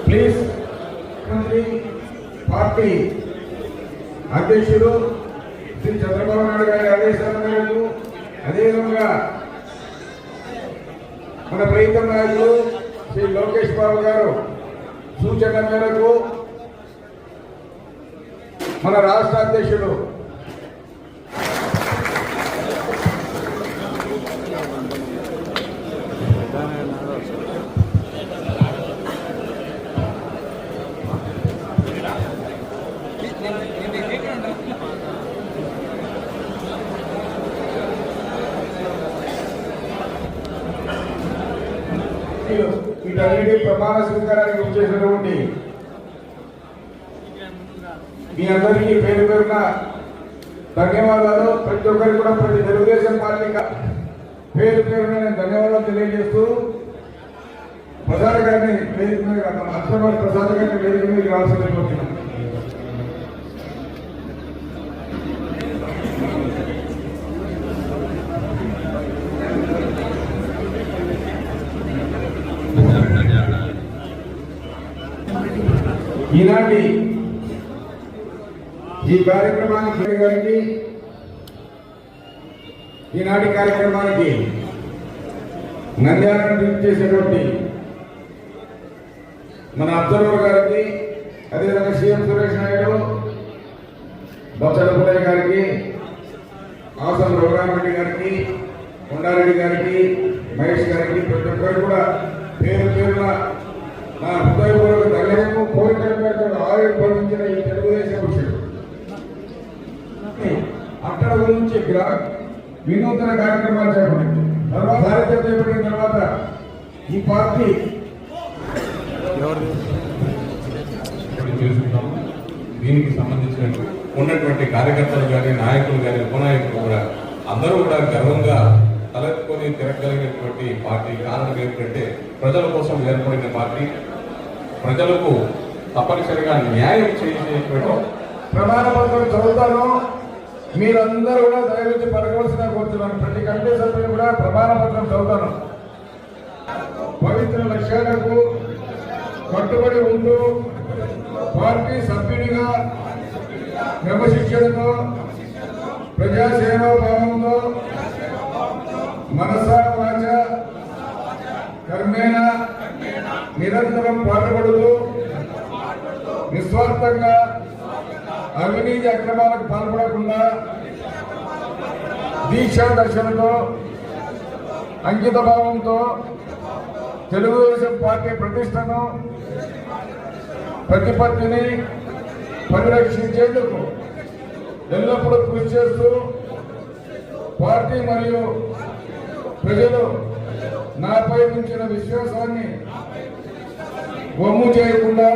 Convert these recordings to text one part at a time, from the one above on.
Please ముఖ్యమంత్రి party అధ్యక్షుడు శ్రీ చంద్రబాబు నాయుడు గారి ఆదేశాల మేరకు అదేవిధంగా మన ప్రీతం నాయకులు శ్రీ లోకేష్ బాబు గారు సూచన మేరకు మన రాష్ట్ర అధ్యక్షుడు వీటన్నిటి ప్రమాణ స్వీకారానికి వచ్చేసినటువంటి మీ అందరికీ పేరు పేరున ధన్యవాదాలు. ప్రతి ఒక్కరికి కూడా ప్రతి తెలుగుదేశం పార్టీ పేరు పేరున నేను ధన్యవాదాలు తెలియజేస్తూ ప్రసాద్ గారిని వేదిక మీద మన ప్రసాద్ గారిని వేదిక మీద రావాల్సింది కోరుతున్నాను ఈనాటి ఈ కార్యక్రమానికి గారికి. ఈనాటి కార్యక్రమానికి నంద్యాలను నుంచి చేసేటువంటి మన అబ్జర్వర్ గారికి అదేవిధంగా సీఎం సురేష్ నాయుడు బొత్సల పుల్లయ్య గారికి ఆసం రఘురామరెడ్డి గారికి కొండారెడ్డి గారికి మహేష్ గారికి ప్రతి ఒక్కరు కూడా పేరు పేరున నా హృదయపూర్వక ధన్యవాదము కోరికల మేరకు ఆయుర్భవించిన ఈ తెలుగుదేశం అక్కడ గురించి గ్రా వినూతన కార్యక్రమాలు చేపట్టింది. తర్వాత సారథ్యం చేపట్టిన తర్వాత ఈ పార్టీ చేసుకుంటాము దీనికి సంబంధించిన ఉన్నటువంటి కార్యకర్తలు కానీ నాయకులు కానీ ఉపనాయకులు కూడా అందరూ కూడా గర్వంగా తలెత్తుకొని తిరగలిగినటువంటి పార్టీ. కారణం ఏమిటంటే ప్రజల కోసం ఏర్పడిన పార్టీ. ప్రజలకు తప్పనిసరిగా న్యాయం చేసేటువంటి ప్రమాణ పత్రం చదువుతాను. మీరందరూ కూడా దయచేసి పలకవలసిన కోరుతున్నాను. ప్రతి కమిటీ సభ్యులు కూడా ప్రమాణ పత్రం చదువుతాను. పవిత్ర లక్ష్యాలకు కట్టుబడి ఉంటూ పార్టీ సభ్యునిగా క్రమశిక్షణతో ప్రజాసేవా భావంతో మనసా వాచ కర్మేణ నిరంతరం పాటుపడుతూ నిస్వార్థంగా అవినీతి అక్రమాలకు పాల్పడకుండా దీక్షా దర్శనతో అంకిత భావంతో తెలుగుదేశం పార్టీ ప్రతిష్టను ప్రతిపత్తిని పరిరక్షించేందుకు ఎల్లప్పుడూ కృషి చేస్తూ పార్టీ మరియు ప్రజలు నాపై ఉంచిన విశ్వాసాన్ని వమ్ము చేయకుండా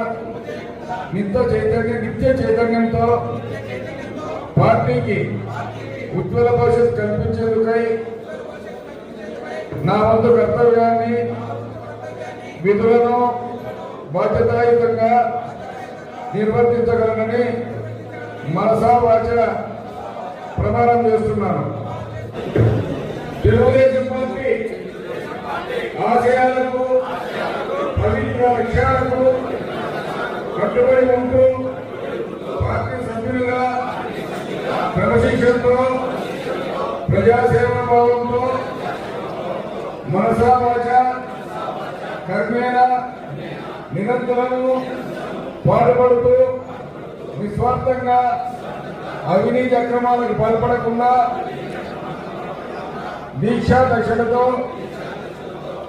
నిత్య చైతన్య నిత్య చైతన్యంతో పార్టీకి ఉజ్వల భవిష్యత్తు కల్పించేందుకై నా వంతు కర్తవ్యాన్ని విధులను బాధ్యతాయుతంగా నిర్వర్తించగలనని మనసా వాచ ప్రమాణం చేస్తున్నాను. తెలుగుదేశం పార్టీ ఆశయాలకు పవిత్ర లక్ష్యాలకు కట్టుబడి ఉంటూ పార్టీ సభ్యులుగా క్రమశిక్షణతో ప్రజాసేవ భావంతో మనసావాచ కర్మేణ నిరంతరము పాటుపడుతూ నిస్వార్థంగా అవినీతి అక్రమాలకు పాల్పడకుండా దీక్షా దక్షతతో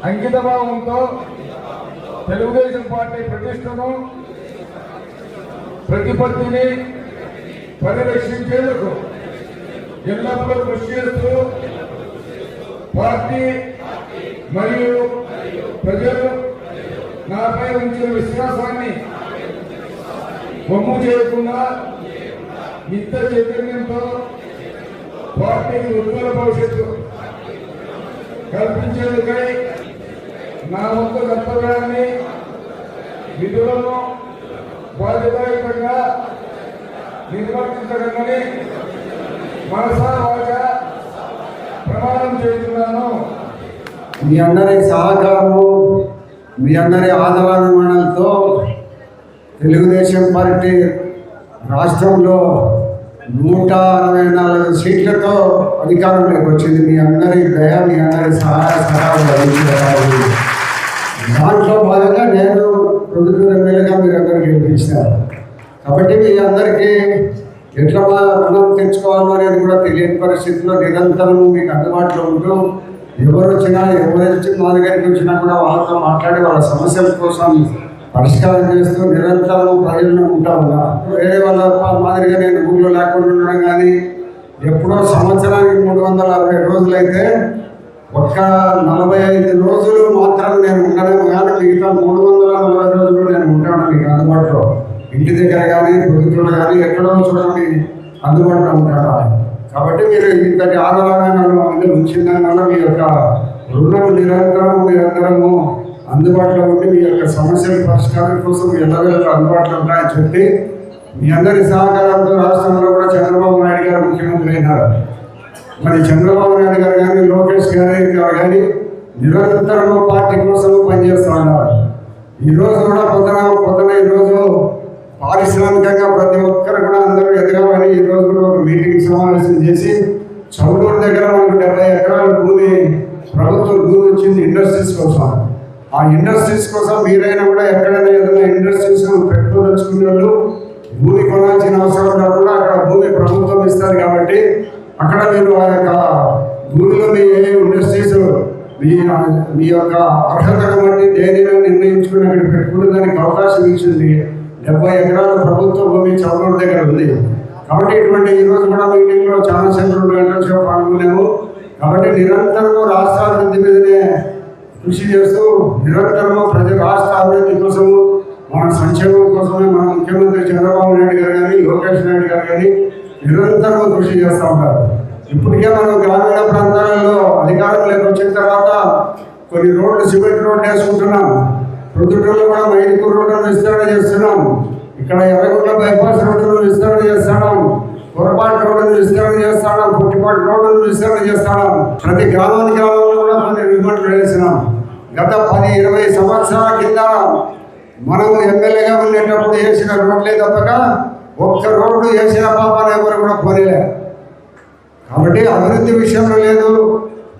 అంకితభావంతో తెలుగుదేశం పార్టీ ప్రతిష్టను ప్రతిపత్తిని పరిరక్షించేందుకు ఎల్లప్పుడూ కృషి చేస్తూ పార్టీ మరియు ప్రజలు నాపై ఉంచిన విశ్వాసాన్ని బొమ్ము చేయకుండా నిత్య చైతన్యంతో పార్టీకి ఉజ్వల భవిష్యత్తు కల్పించేందుకై నా వంతు కర్తవ్యాన్ని విధులను బాధ్యతాయుతంగా నిర్వర్తించగలని మనసా ప్రమాణం చేస్తున్నాను. మీ అందరి సహకారము మీ అందరి ఆదరాభిమానాలతో తెలుగుదేశం పార్టీ రాష్ట్రంలో నూట అరవై నాలుగు సీట్లతో అధికారంలోకి వచ్చింది. మీ అందరి దయ మీ అందరి సహాయ సహాయాలు దాంట్లో భాగంగా నేను ప్రొద్దుటూరు ఎమ్మెల్యేగా మీరు అందరూ గెలిపించారు కాబట్టి మీ అందరికీ ఎట్లా మా తెచ్చుకోవాలో అనేది కూడా తెలియని పరిస్థితిలో నిరంతరం మీకు అందుబాటులో ఉంటూ ఎవరు వచ్చినా ఎవరు వచ్చి మా దగ్గరికి వచ్చినా కూడా వాళ్ళతో మాట్లాడి వాళ్ళ సమస్యల కోసం పరిష్కారం చేస్తూ నిరంతరం ప్రజలను ఉంటా ఉన్నా వేరే వాళ్ళ మాదిరిగా నేను ఊళ్ళో లేకుండా ఉండడం కానీ ఎప్పుడో సంవత్సరానికి మూడు వందల అరవై రోజులైతే ఒక్క నలభై ఐదు రోజులు మాత్రం నేను ఉండలేము కానీ మిగతా మూడు వందల నలభై రోజులు నేను ఉంటాను మీకు అందుబాటులో. ఇంటి దగ్గర కానీ పొద్దుటూరు కానీ ఎక్కడో చూడండి అందుబాటులో ఉంటాను. కాబట్టి మీరు ఇంతటి ఆధారమైన మీద మీ యొక్క రుణం నిరంతరం నిరంతరము అందుబాటులో ఉండి మీ యొక్క సమస్యల పరిష్కారం కోసం ఎల్లవేళ అందుబాటులో ఉంటాయని చెప్పి మీ అందరి సహకారంతో రాష్ట్రంలో కూడా చంద్రబాబు నాయుడు గారు ముఖ్యమంత్రి అయినారు. మరి చంద్రబాబు నాయుడు గారు కానీ లోకేష్ గారి గారు కానీ నిరంతరం పార్టీ కోసం పనిచేస్తూ ఉన్నారు. ఈరోజు కూడా పొద్దున పొద్దున ఈరోజు పారిశ్రామికంగా ప్రతి ఒక్కరు కూడా అందరూ ఎదగాలని ఈ రోజు కూడా ఒక మీటింగ్ సమావేశం చేసి చౌడూరు దగ్గర మనకు డెబ్బై ఎకరాల భూమి ప్రభుత్వం భూమి వచ్చింది ఇండస్ట్రీస్ కోసం. ఆ ఇండస్ట్రీస్ కోసం మీరైనా కూడా ఎక్కడైనా ఏదైనా ఇండస్ట్రీస్ పెట్టుకోదలుచుకునే వాళ్ళు భూమి కొనాల్సిన అవసరం లేకుండా అక్కడ భూమి ప్రభుత్వం ఇస్తారు కాబట్టి అక్కడ మీరు ఆ యొక్క భూమిలో మీ ఏ ఇండస్ట్రీస్ మీ మీ యొక్క అర్హతను బట్టి దేనిలో నిర్ణయించుకుని అక్కడ పెట్టుకునే దానికి అవకాశం ఇచ్చింది. డెబ్బై ఎకరాల ప్రభుత్వ భూమి చౌరూరు దగ్గర ఉంది. కాబట్టి ఇటువంటి ఈరోజు కూడా మీటింగ్లో చాలా సేపు రెండు పాల్గొన్నాము కాబట్టి నిరంతరము రాష్ట్ర అభివృద్ధి మీదనే కృషి చేస్తూ నిరంతరము ప్రతి రాష్ట్ర అభివృద్ధి కోసము మన సంక్షేమం కోసమే మన ముఖ్యమంత్రి చంద్రబాబు నాయుడు గారు కానీ లోకేష్ నాయుడు గారు కానీ నిరంతరము కృషి చేస్తూ ఉంటారు. ఇప్పటికే మనం గ్రామీణ ప్రాంతాలలో అధికారంలోకి వచ్చిన తర్వాత కొన్ని రోడ్లు సిమెంట్ రోడ్లు వేసుకుంటున్నాం. ప్రొద్దుటూరులో కూడా మైదుకూరు రోడ్లను విస్తరణ చేస్తున్నాం. ఇక్కడ ఎర్రగుంట బైపాస్ రోడ్లను విస్తరణ చేస్తున్నాం. పొరపాటు రోడ్లను విస్తరణ చేస్తున్నాం. పుట్టిపాటు రోడ్లను విస్తరణ చేస్తున్నాం. ప్రతి గ్రామానికి గ్రామంలో కూడా కొన్ని రిమోట్లు వేసినాం గత పది ఇరవై సంవత్సరాల కింద మనం ఎమ్మెల్యేగా ఉండేటప్పుడు వేసిన రోడ్లే తప్పక ఒక్క రోడ్డు వేసిన పాపాలు ఎవరు కూడా పోనీలే కాబట్టి అభివృద్ధి విషయంలో లేదు.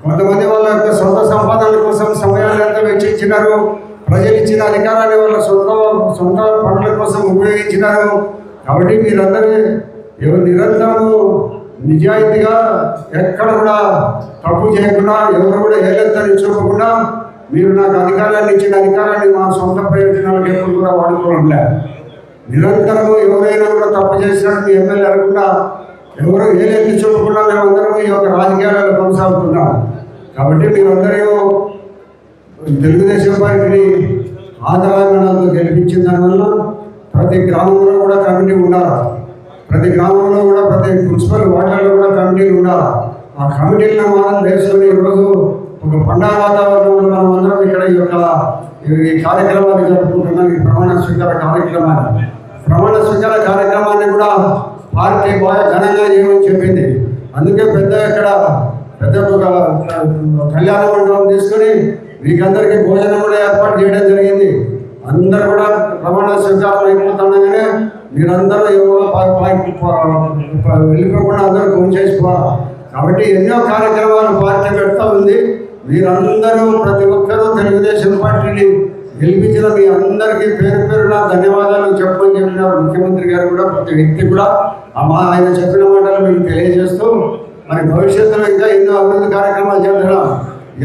కొంతమంది వాళ్ళ యొక్క సొంత సంపాదనల కోసం సమయాన్ని ఎంత వెచ్చించినారు. ప్రజలు ఇచ్చిన అధికారాన్ని వాళ్ళ సొంత సొంత పనుల కోసం ఉపయోగించినారు. కాబట్టి మీరందరూ నిరంతరము నిజాయితీగా ఎక్కడ కూడా తప్పు చేయకుండా ఎవరు కూడా ఏలెత్తని చూపకుండా మీరు నాకు అధికారాన్ని ఇచ్చిన అధికారాన్ని మా సొంత ప్రయోజనాలకు ఎప్పుడు కూడా వాడుకోవడం లేదు. నిరంతరము ఎవరైనా కూడా తప్పు చేసినట్టు ఎమ్మెల్యే అనుకున్నా ఎవరు ఏలెత్తి మేము మేమందరం ఈ యొక్క రాజకీయాలలో కొనసాగుతున్నాం. కాబట్టి మీరందరూ తెలుగుదేశం పార్టీని ఆదరాభిమానాలతో గెలిపించిన దానివల్ల ప్రతి గ్రామంలో కూడా కమిటీ ఉండాలి? ప్రతి గ్రామంలో కూడా ప్రతి మున్సిపల్ వార్డులలో కూడా కమిటీలు ఉండాలి? ఆ కమిటీలను మనం దేశంలో ఈరోజు ఒక పండగ వాతావరణంలో మనం అందరం ఇక్కడ ఈ యొక్క ఈ కార్యక్రమాన్ని జరుపుకుంటున్నాం. ఈ ప్రమాణ స్వీకార కార్యక్రమాన్ని. ప్రమాణ స్వీకార కార్యక్రమాన్ని కూడా పార్టీ బాగా ఘనంగా చేయమని చెప్పింది. అందుకే పెద్ద ఇక్కడ పెద్ద ఒక కళ్యాణ మండపం తీసుకొని మీకందరికీ భోజనం కూడా ఏర్పాటు చేయడం జరిగింది. అందరు కూడా రవాణా స్వీకారం అయిపోతుండగానే మీరందరూ ఎవరో వెళ్ళిపోకుండా అందరూ ఫోన్ చేసుకోవాలి కాబట్టి ఎన్నో కార్యక్రమాలు పార్టీ పెడతా ఉంది. మీరందరూ ప్రతి ఒక్కరూ తెలుగుదేశం పార్టీని గెలిపించిన మీ అందరికీ పేరు పేరున ధన్యవాదాలు చెప్పని చెప్పినారు ముఖ్యమంత్రి గారు కూడా ప్రతి వ్యక్తి కూడా అమ్మా ఆయన చెప్పిన మాటలు మీకు తెలియజేస్తూ మరి భవిష్యత్తులో ఇంకా ఎన్నో అభివృద్ధి కార్యక్రమాలు చేస్తున్నాం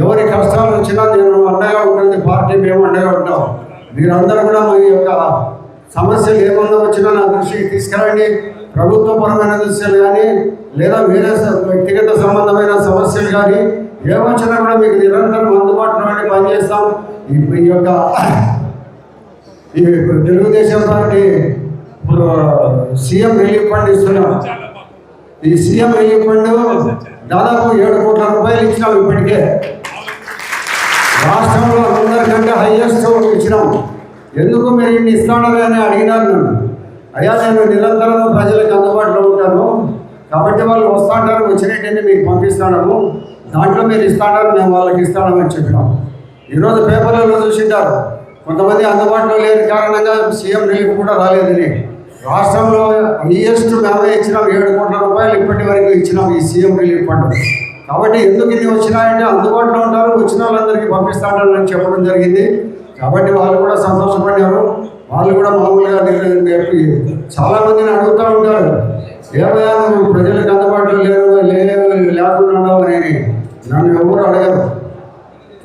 ఎవరి కష్టాలు వచ్చినా నేను అండగా ఉంటుంది పార్టీ మేము అండగా ఉంటాం. మీరందరూ కూడా మీ యొక్క సమస్యలు ఏమన్నా వచ్చినా నా దృష్టికి తీసుకురండి. ప్రభుత్వపరమైన దృశ్యాలు కానీ లేదా వేరే వ్యక్తిగత సంబంధమైన సమస్యలు కానీ ఏమొచ్చినా కూడా మీకు నిరంతరం అందుబాటులో పనిచేస్తాం. ఈ ఈ యొక్క ఈ తెలుగుదేశం పార్టీ ఇప్పుడు సీఎం రిలీఫ్ ఫండ్ ఇస్తున్నాం. ఈ సీఎం రిలీఫ్ ఫండ్ దాదాపు ఏడు కోట్ల రూపాయలు ఇచ్చినాం ఇప్పటికే. రాష్ట్రంలో అందరికంటే హైయెస్ట్ ఇచ్చినాం. ఎందుకు మీరు ఇన్ని ఇస్తాడని అని అడిగినారు నన్ను. అయ్యా నేను నిరంతరం ప్రజలకు అందుబాటులో ఉంటాను కాబట్టి వాళ్ళు వస్తాంటారు వచ్చినట్టయితే మీకు పంపిస్తాను దాంట్లో మీరు ఇస్తాడారు మేము వాళ్ళకి ఇస్తాడమని చెప్పినాం. ఈరోజు పేపర్లలో చూసింటారు. కొంతమంది అందుబాటులో లేని కారణంగా సీఎం రిలీఫ్ కూడా రాలేదని రాష్ట్రంలో హైయెస్ట్ మేమే ఇచ్చినాం ఏడు కోట్ల రూపాయలు ఇప్పటి వరకు ఇచ్చినాం ఈ సీఎం రిలీఫ్ ఫండ్. కాబట్టి ఎందుకు ఇన్ని వచ్చినాయంటే అందుబాటులో ఉంటారు వచ్చిన వాళ్ళందరికీ పంపిస్తాడని చెప్పడం జరిగింది. కాబట్టి వాళ్ళు కూడా సంతోషపడినారు. వాళ్ళు కూడా మామూలుగా చెప్పి చాలామందిని అడుగుతూ ఉంటారు. ఏమయ్యా నువ్వు ప్రజలకు అందుబాటులో లేవు లేకుండా ఉన్నావు అని. నన్ను ఎవరు అడగరు.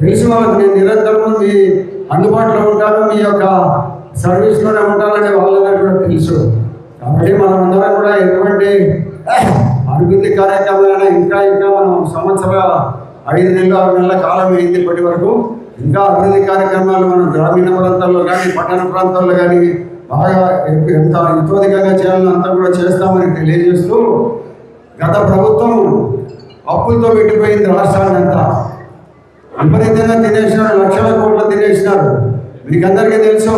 తెలిసి వాళ్ళకి నేను నిరంతరం మీ అందుబాటులో ఉంటాను మీ యొక్క సర్వీస్లోనే ఉంటానని వాళ్ళందరూ కూడా తెలుసు. కాబట్టి మనం అందరం కూడా ఎటువంటి అభివృద్ధి కార్యక్రమాలైనా ఇంకా ఇంకా మనం సంవత్సర ఐదు నెలలు ఆరు నెలల కాలం అయింది ఇప్పటి వరకు. ఇంకా అభివృద్ధి కార్యక్రమాలు మనం గ్రామీణ ప్రాంతాల్లో కానీ పట్టణ ప్రాంతాల్లో కానీ బాగా ఎంత ఇతోధికంగా చేయాలని అంతా కూడా చేస్తామని తెలియజేస్తూ గత ప్రభుత్వం అప్పులతో పెట్టిపోయింది రాష్ట్రాన్ని అంతా. విపరీతంగా తినేసినారు లక్షల కోట్లు తినేసినారు. మీకు అందరికీ తెలుసు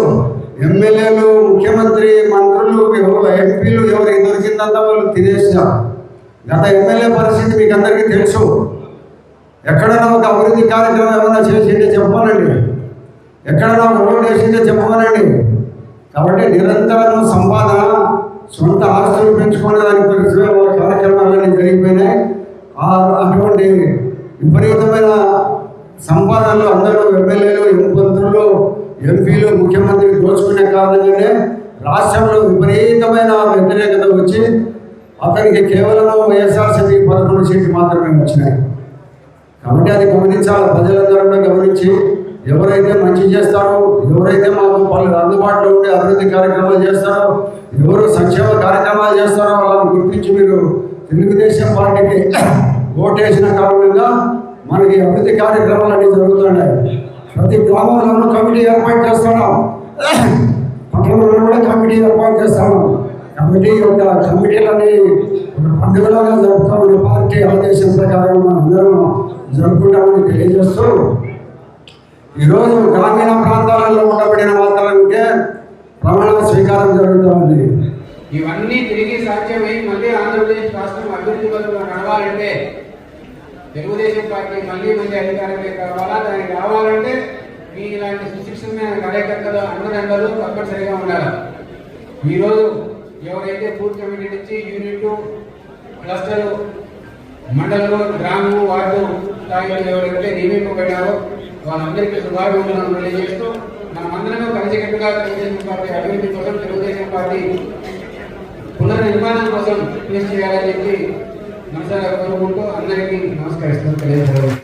ఎమ్మెల్యేలు ముఖ్యమంత్రి మంత్రులు ఎవరు ఎంపీలు ఎవరికి దొరికిందంతా వాళ్ళు తినేసినారు గత ఎమ్మెల్యే పరిస్థితి మీకు అందరికీ తెలుసు. ఎక్కడైనా ఒక అభివృద్ధి కార్యక్రమం ఏమైనా చేసింటే చెప్పానండి. ఎక్కడైనా ఒక రోడ్డు వేసింటే చెప్పమనండి కాబట్టి నిరంతరం సంపాదన సొంత ఆస్తులు పెంచుకునే దానికి పరిస్థితి కార్యక్రమాలన్నీ జరిగిపోయినాయి. అటువంటి విపరీతమైన సంపాదనలు అందరూ ఎమ్మెల్యేలు మంత్రులు ఎంపీలు ముఖ్యమంత్రి దోచుకునే కారణంగానే రాష్ట్రంలో విపరీతమైన వ్యతిరేకత వచ్చి అతనికి కేవలం వైఎస్ఆర్సీపీ పదకొండు సీట్లు మాత్రమే వచ్చినాయి. కాబట్టి అది గమనించాలి. ప్రజలందరూ కూడా గమనించి ఎవరైతే మంచి చేస్తారో ఎవరైతే మాకు వాళ్ళు అందుబాటులో ఉండే అభివృద్ధి కార్యక్రమాలు చేస్తారో ఎవరు సంక్షేమ కార్యక్రమాలు చేస్తారో వాళ్ళని గుర్తించి మీరు తెలుగుదేశం పార్టీకి ఓటేసిన కారణంగా మనకి అభివృద్ధి కార్యక్రమాలు అన్నీ జరుగుతున్నాయి. ప్రతి గ్రామంలోనూ కమిటీ ఏర్పాటు చేస్తున్నాం. పట్టణంలో కూడా కమిటీ ఏర్పాటు చేస్తాము కమిటీ యొక్క కమిటీలని పండుగలాగా జరుపుతామని పార్టీ ఆదేశం ప్రకారం మనం అందరం జరుపుకుంటామని తెలియజేస్తూ ఈరోజు గ్రామీణ ప్రాంతాలలో ఉండబడిన వాతావరణంకే ప్రమాణ స్వీకారం జరుగుతుంది. ఇవన్నీ తిరిగి సాధ్యమై మళ్ళీ ఆంధ్రప్రదేశ్ రాష్ట్రం అభివృద్ధి నడవాలంటే తెలుగుదేశం పార్టీ మళ్ళీ మళ్ళీ అధికారంలోకి రావాలా? దానికి రావాలంటే మీ ఇలాంటి సుశిక్షణమైన కార్యకర్తలు అన్నదండలు తప్పనిసరిగా ఉండాలి. ఈరోజు ఎవరైతే పూర్తి కమిటీ నుంచి యూనిట్ క్లస్టర్ మండలం గ్రామం వార్డు స్థాయిలో ఎవరైతే నియమింపబడ్డారో వాళ్ళందరికీ శుభాభివందనలు తెలియజేస్తూ మనమందరం కలిసికట్టుగా తెలుగుదేశం పార్టీ అభివృద్ధి కోసం తెలుగుదేశం పార్టీ పునర్నిర్మాణం కోసం కృషి చేయాలని చెప్పి మనసారా కోరుకుంటూ అందరికీ నమస్కరిస్తూ తెలియజేస్తారు